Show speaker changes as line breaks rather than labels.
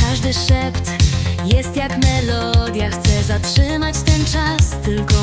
Każdy szept jest jak melodia Chcę zatrzymać ten czas tylko